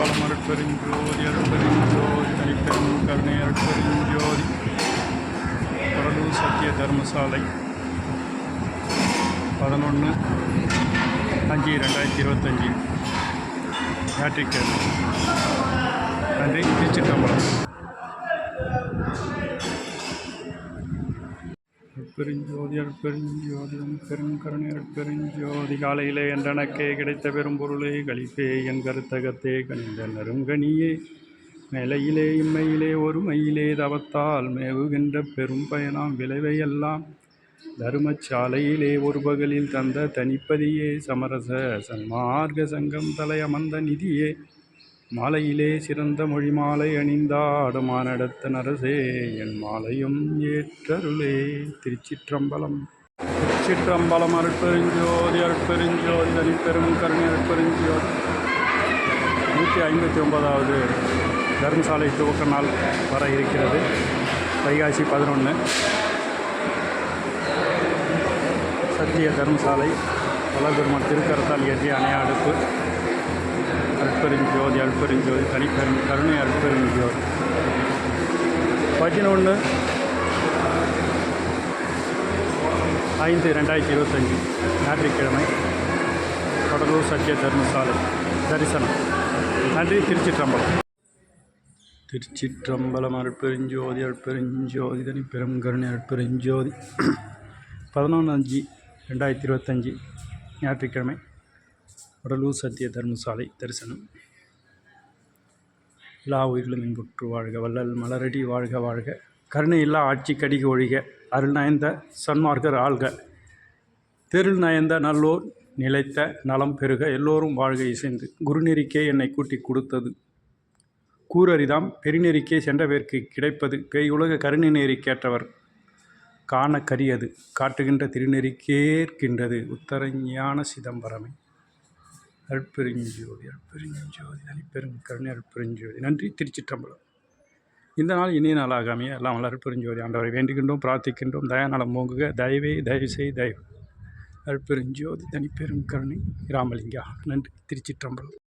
திருச்சிற்றம்பலம் அருட்பெருஞ்சோதி அருட்பெருஞ்சோதி தனிப்பெரும் கருணை அருட்பெருஞ்சோதி. கடலூர் சத்திய தர்மசாலை பதினொன்று அஞ்சு ரெண்டாயிரத்தி இருபத்தஞ்சி. ஞாயிற்றுக்கிழமை நன்றி. திருச்சிற்றம்பலம். பெருஞ்சோதியர் பெருஞ்சோதியம் பெருங்கருணையர் பெருஞ்சோதி காலையிலே என்றனக்கே கிடைத்த பெரும் பொருளே கழிப்பே என் கருத்தகத்தே கனிந்த நெருங்கனியே. நிலையிலே இம்மையிலே ஒருமையிலே தவத்தால் மேவுகின்ற பெரும் பயனாம் விளைவையெல்லாம் தருமச்சாலையிலே ஒரு பகலில் தந்த தனிப்பதியே சமரச சன்மார்க்க சங்கம் தலையமர்ந்த நிதியே. மாலையிலே சிறந்த மொழி மாலை அணிந்தாடும் நடத்த நரசே என் மாலையும் ஏற்றருளே. திருச்சிற்றம்பலம். திருச்சிற்றம்பலம் அருட்பெருஞ்சோதி அருட்பெருஞ்சோதி தனிப்பெரும் கருணை அருட்பெருஞ்சோதி. நூற்றி ஐம்பத்தி ஒன்பதாவது தர்மசாலை துவக்க நாள் வர இருக்கிறது. வைகாசி பதினொன்று சத்திய தர்மசாலை வளபெருமான் திருக்கரத்தால் இயற்றிய அணைய அடுப்பு அற்பெருஞ்சோதி அற்பெருஞ்சோதி தனிப்பெரும் கருணை அற்பெருஞ்சோதி பதினொன்று ஐந்து ரெண்டாயிரத்தி இருபத்தஞ்சி ஞாயிற்றுக்கிழமை கடலூர் சத்திய தர்மசாலை தரிசனம். நன்றி திருச்சிற்றம்பலம். திருச்சிற்றம்பலம் அற்பெருஞ்சோதி அற்பெருஞ்சோதி தனி பெரும் கருணை அற்பெருஞ்சோதி பதினொன்று அஞ்சு ரெண்டாயிரத்தி இருபத்தஞ்சி ஞாயிற்றுக்கிழமை. வடலூர் சத்திய தர்மசாலை தரிசனம். எல்லா உயிர்களும் இன்புற்று வாழ்க வள்ளல் மலரடி வாழ்க வாழ்க. கருணை இல்லா ஆட்சி கடிக ஒழிக அருள் நயந்த சன்மார்க்கர் ஆள்க. தெருள் நயந்த நல்லோர் நிலைத்த நலம் பெருக எல்லோரும் வாழ்க இசைந்து. குருநெறிக்கே என்னை கூட்டி கொடுத்தது. கூரறிதாம் பெருநெறிக்கே சென்றவர்க்கு கிடைப்பது. பேயுலக கருணை நெறி கேட்டவர் காண கரியது. காட்டுகின்ற திருநெறிக்கேற்கின்றது. உத்தர ஞான சிதம்பரமே. அற்பெருஞ்சோதி அற்பெருஞ்சோதி தனிப்பெரும் கருணை அற்பெருஞ்சோதி நன்றி திருச்சிற்றம்பலம். இந்த நாள் இனிய நாளாக அமைய எல்லாம் வல்ல அற்பெருஞ்சோதி ஆண்டவரை வேண்டுகின்றோம் பிரார்த்திக்கின்றோம். தயாநலம் மூங்குக தயவே தயவு செய் தயவு. அற்பெருஞ்சோதி தனிப்பெரும் கருணை ராமலிங்கா நன்றி திருச்சிற்றம்பலம்.